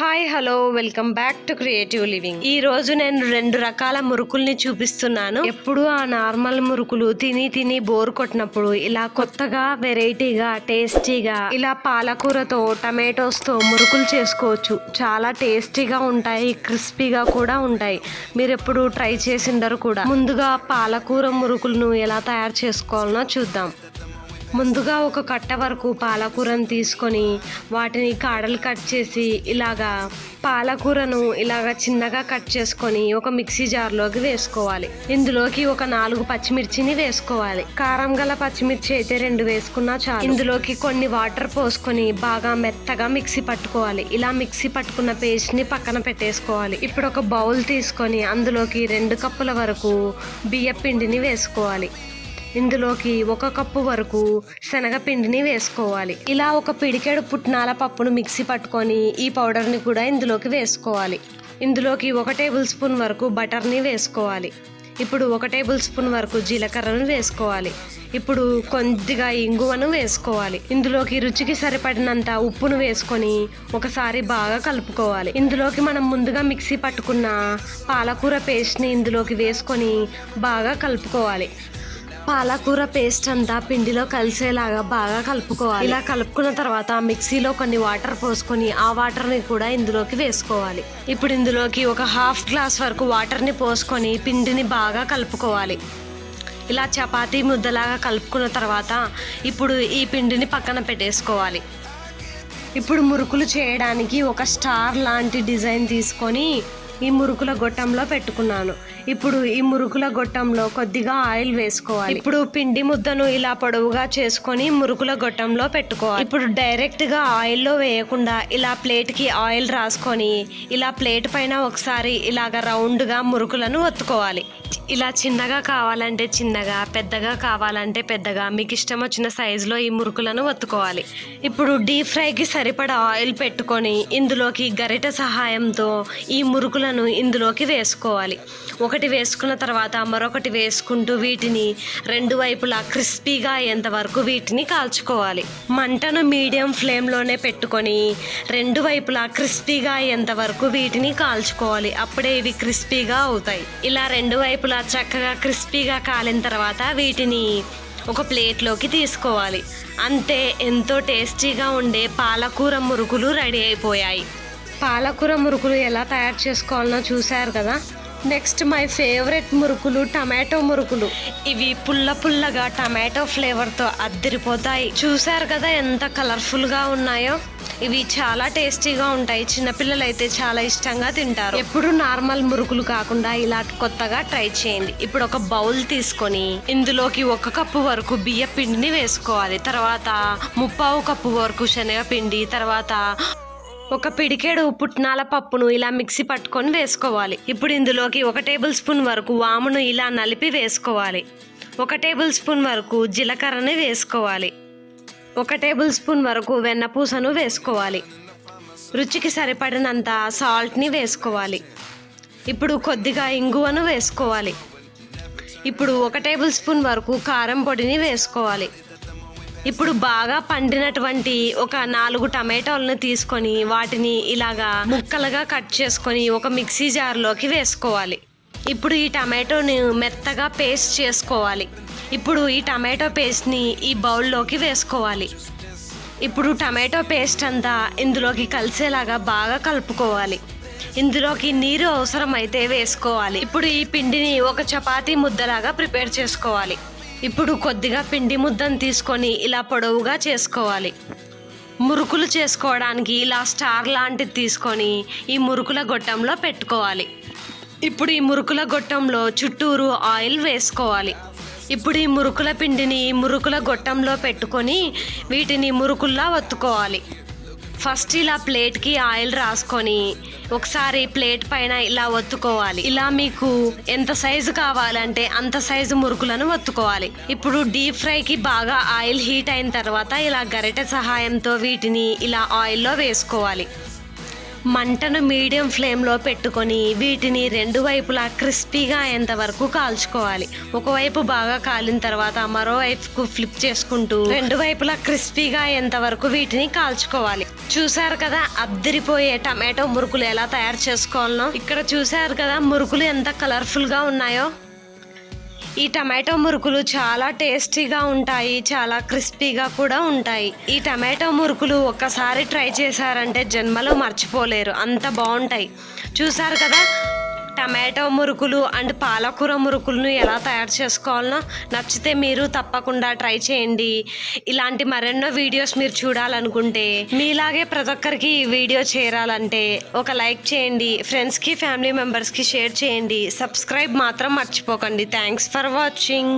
Hi hello welcome back to creative living. ఈ రోజు నేను రెండు రకాల మురుకుల్ని చూపిస్తున్నాను. ఎప్పుడు ఆ నార్మల్ మురుకులు తిని తిని బోర్ కొట్టినప్పుడు ఇలా కొత్తగా వెరైటీగా టేస్టీగా ఇలా పాలకూరతో టమాటోస్తో మురుకులు చేసుకోవచ్చు. చాలా టేస్టీగా ఉంటాయి క్రిస్పీగా కూడా ఉంటాయి. మీరు ఎప్పుడు ట్రై చేసిండరు కూడా. ముందుగా పాలకూర మురుకులను ఎలా తయారు చేసుకోవాలనో చూద్దాం. ముందుగా ఒక కట్ట వరకు పాలకూరను తీసుకొని వాటిని కాడలు కట్ చేసి ఇలాగా పాలకూరను ఇలాగా చిన్నగా కట్ చేసుకొని ఒక మిక్సీ జార్లోకి వేసుకోవాలి. ఇందులోకి ఒక నాలుగు పచ్చిమిర్చిని వేసుకోవాలి. కారం గల పచ్చిమిర్చి అయితే రెండు వేసుకున్నా చాలు. ఇందులోకి కొన్ని వాటర్ పోసుకొని బాగా మెత్తగా మిక్సీ పట్టుకోవాలి. ఇలా మిక్సీ పట్టుకున్న పేస్ట్ని పక్కన పెట్టేసుకోవాలి. ఇప్పుడు ఒక బౌల్ తీసుకొని అందులోకి రెండు కప్పుల వరకు బియ్య పిండిని వేసుకోవాలి. ఇందులోకి ఒక కప్పు వరకు శనగపిండిని వేసుకోవాలి. ఇలా ఒక పిడికెడు పుట్నాల పప్పును మిక్సీ పట్టుకొని ఈ పౌడర్ని కూడా ఇందులోకి వేసుకోవాలి. ఇందులోకి ఒక టేబుల్ స్పూన్ వరకు బటర్ని వేసుకోవాలి. ఇప్పుడు ఒక టేబుల్ స్పూన్ వరకు జీలకర్రను వేసుకోవాలి. ఇప్పుడు కొద్దిగా ఇంగువను వేసుకోవాలి. ఇందులోకి రుచికి సరిపడినంత ఉప్పును వేసుకొని ఒకసారి బాగా కలుపుకోవాలి. ఇందులోకి మనం ముందుగా మిక్సీ పట్టుకున్న పాలకూర పేస్ట్ని ఇందులోకి వేసుకొని బాగా కలుపుకోవాలి. పాలకూర పేస్ట్ అంతా పిండిలో కలిసేలాగా బాగా కలుపుకోవాలి. ఇలా కలుపుకున్న తర్వాత మిక్సీలో కొన్ని వాటర్ పోసుకొని ఆ వాటర్ని కూడా ఇందులోకి వేసుకోవాలి. ఇప్పుడు ఇందులోకి ఒక హాఫ్ గ్లాస్ వరకు వాటర్ని పోసుకొని పిండిని బాగా కలుపుకోవాలి. ఇలా చపాతీ ముద్దలాగా కలుపుకున్న తర్వాత ఇప్పుడు ఈ పిండిని పక్కన పెట్టేసుకోవాలి. ఇప్పుడు మురుకులు చేయడానికి ఒక స్టార్ లాంటి డిజైన్ తీసుకొని ఈ మురుకుల గొట్టంలో పెట్టుకున్నాను. ఇప్పుడు ఈ మురుకుల గొట్టంలో కొద్దిగా ఆయిల్ వేసుకోవాలి. ఇప్పుడు పిండి ముద్దను ఇలా పొడవుగా చేసుకొని మురుకుల గొట్టంలో పెట్టుకోవాలి. ఇప్పుడు డైరెక్ట్గా ఆయిల్లో వేయకుండా ఇలా ప్లేట్కి ఆయిల్ రాసుకొని ఇలా ప్లేట్ పైన ఒకసారి ఇలాగ రౌండ్గా మురుకులను ఒత్తుకోవాలి. ఇలా చిన్నగా కావాలంటే చిన్నగా పెద్దగా కావాలంటే పెద్దగా మీకు ఇష్టం వచ్చిన సైజులో ఈ మురుకులను ఒత్తుకోవాలి. ఇప్పుడు డీప్ ఫ్రైకి సరిపడా ఆయిల్ పెట్టుకొని ఇందులోకి గరిట సహాయంతో ఈ మురుకులను ఇందులోకి వేసుకోవాలి. ఒకటి వేసుకున్న తర్వాత మరొకటి వేసుకుంటూ వీటిని రెండు వైపులా క్రిస్పీగా అయ్యేంతవరకు వీటిని కాల్చుకోవాలి. మంటను మీడియం ఫ్లేమ్లోనే పెట్టుకొని రెండు వైపులా క్రిస్పీగా అయ్యేంతవరకు వీటిని కాల్చుకోవాలి. అప్పుడే ఇవి క్రిస్పీగా అవుతాయి. ఇలా రెండు వైపులా చక్కగా క్రిస్పీగా కాలిన తర్వాత వీటిని ఒక ప్లేట్లోకి తీసుకోవాలి. అంతే ఎంతో టేస్టీగా ఉండే పాలకూర మురుకులు రెడీ అయిపోయాయి. పాలకూర మురుకులు ఎలా తయారు చేసుకోవాలనో చూశారు కదా. నెక్స్ట్ మై ఫేవరెట్ మురుకులు టమాటో మురుకులు. ఇవి పుల్ల పుల్లగా టమాటో ఫ్లేవర్తో అద్దరిపోతాయి. చూశారు కదా ఎంత కలర్ఫుల్గా ఉన్నాయో. ఇవి చాలా టేస్టీగా ఉంటాయి. చిన్నపిల్లలు అయితే చాలా ఇష్టంగా తింటారు. ఎప్పుడు నార్మల్ మురుకులు కాకుండా ఇలా కొత్తగా ట్రై చేయండి. ఇప్పుడు ఒక బౌల్ తీసుకొని ఇందులోకి ఒక కప్పు వరకు బియ్య పిండిని వేసుకోవాలి. తర్వాత ముప్పావు కప్పు వరకు శనగపిండి తర్వాత ఒక పిడికేడు పుట్నాల పప్పును ఇలా మిక్సీ పట్టుకొని వేసుకోవాలి. ఇప్పుడు ఇందులోకి ఒక టేబుల్ స్పూన్ వరకు వామును ఇలా నలిపి వేసుకోవాలి. ఒక టేబుల్ స్పూన్ వరకు జీలకర్రని వేసుకోవాలి. ఒక టేబుల్ స్పూన్ వరకు వెన్నపూసను వేసుకోవాలి. రుచికి సరిపడినంత సాల్ట్ని వేసుకోవాలి. ఇప్పుడు కొద్దిగా ఇంగువను వేసుకోవాలి. ఇప్పుడు ఒక టేబుల్ స్పూన్ వరకు కారం పొడిని వేసుకోవాలి. ఇప్పుడు బాగా పండినటువంటి ఒక నాలుగు టమాటోలను తీసుకొని వాటిని ఇలాగా ముక్కలుగా కట్ చేసుకొని ఒక మిక్సీ జార్లోకి వేసుకోవాలి. ఇప్పుడు ఈ టమాటోని మెత్తగా పేస్ట్ చేసుకోవాలి. ఇప్పుడు ఈ టమాటో పేస్ట్ని ఈ బౌల్లోకి వేసుకోవాలి. ఇప్పుడు టమాటో పేస్ట్ అంతా ఇందులోకి కలిసేలాగా బాగా కలుపుకోవాలి. ఇందులోకి నీరు అవసరమైతే వేసుకోవాలి. ఇప్పుడు ఈ పిండిని ఒక చపాతీ ముద్దలాగా ప్రిపేర్ చేసుకోవాలి. ఇప్పుడు కొద్దిగా పిండి ముద్దను తీసుకొని ఇలా పొడవుగా చేసుకోవాలి. మురుకులు చేసుకోవడానికి ఇలా స్టార్ లాంటిది తీసుకొని ఈ మురుకుల గొట్టంలో పెట్టుకోవాలి. ఇప్పుడు ఈ మురుకుల గొట్టంలో చుట్టూరు ఆయిల్ వేసుకోవాలి. ఇప్పుడు ఈ మురుకుల పిండిని మురుకుల గొట్టంలో పెట్టుకొని వీటిని మురుకుల్లా ఒత్తుకోవాలి. ఫస్ట్ ఇలా ప్లేట్కి ఆయిల్ రాసుకొని ఒకసారి ప్లేట్ పైన ఇలా ఒత్తుకోవాలి. ఇలా మీకు ఎంత సైజు కావాలంటే అంత సైజు మురుకులను ఒత్తుకోవాలి. ఇప్పుడు డీప్ ఫ్రైకి బాగా ఆయిల్ హీట్ అయిన తర్వాత ఇలా గరిటె సహాయంతో వీటిని ఇలా ఆయిల్లో వేసుకోవాలి. మంటను మీడియం ఫ్లేమ్లో పెట్టుకొని వీటిని రెండు వైపులా క్రిస్పీగా అయ్యేంత వరకు కాల్చుకోవాలి. ఒకవైపు బాగా కాలిన తర్వాత మరోవైపుకు ఫ్లిప్ చేసుకుంటూ రెండు వైపులా క్రిస్పీగా అయ్యేంత వరకు వీటిని కాల్చుకోవాలి. చూసారు కదా అద్దరిపోయే టమాటో మురుకులు ఎలా తయారు చేసుకోవాలనో? ఇక్కడ చూసారు కదా మురుకులు ఎంత కలర్ఫుల్గా ఉన్నాయో? ఈ టమాటో మురుకులు చాలా టేస్టీగా ఉంటాయి చాలా క్రిస్పీగా కూడా ఉంటాయి. ఈ టమాటో మురుకులు ఒక్కసారి ట్రై చేశారంటే జన్మలో మర్చిపోలేరు. అంత బాగుంటాయి. చూసారు కదా? టమాటో మురుకులు అండ్ పాలకూర మురుకులను ఎలా తయారు చేసుకోవాలనో నచ్చితే మీరు తప్పకుండా ట్రై చేయండి. ఇలాంటి మరెన్నో వీడియోస్ మీరు చూడాలనుకుంటే మీలాగే ప్రతి ఒక్కరికి ఈ వీడియో చేరాలంటే ఒక లైక్ చేయండి. ఫ్రెండ్స్కి ఫ్యామిలీ మెంబర్స్కి షేర్ చేయండి. సబ్స్క్రైబ్ మాత్రం మర్చిపోకండి. Thanks for watching.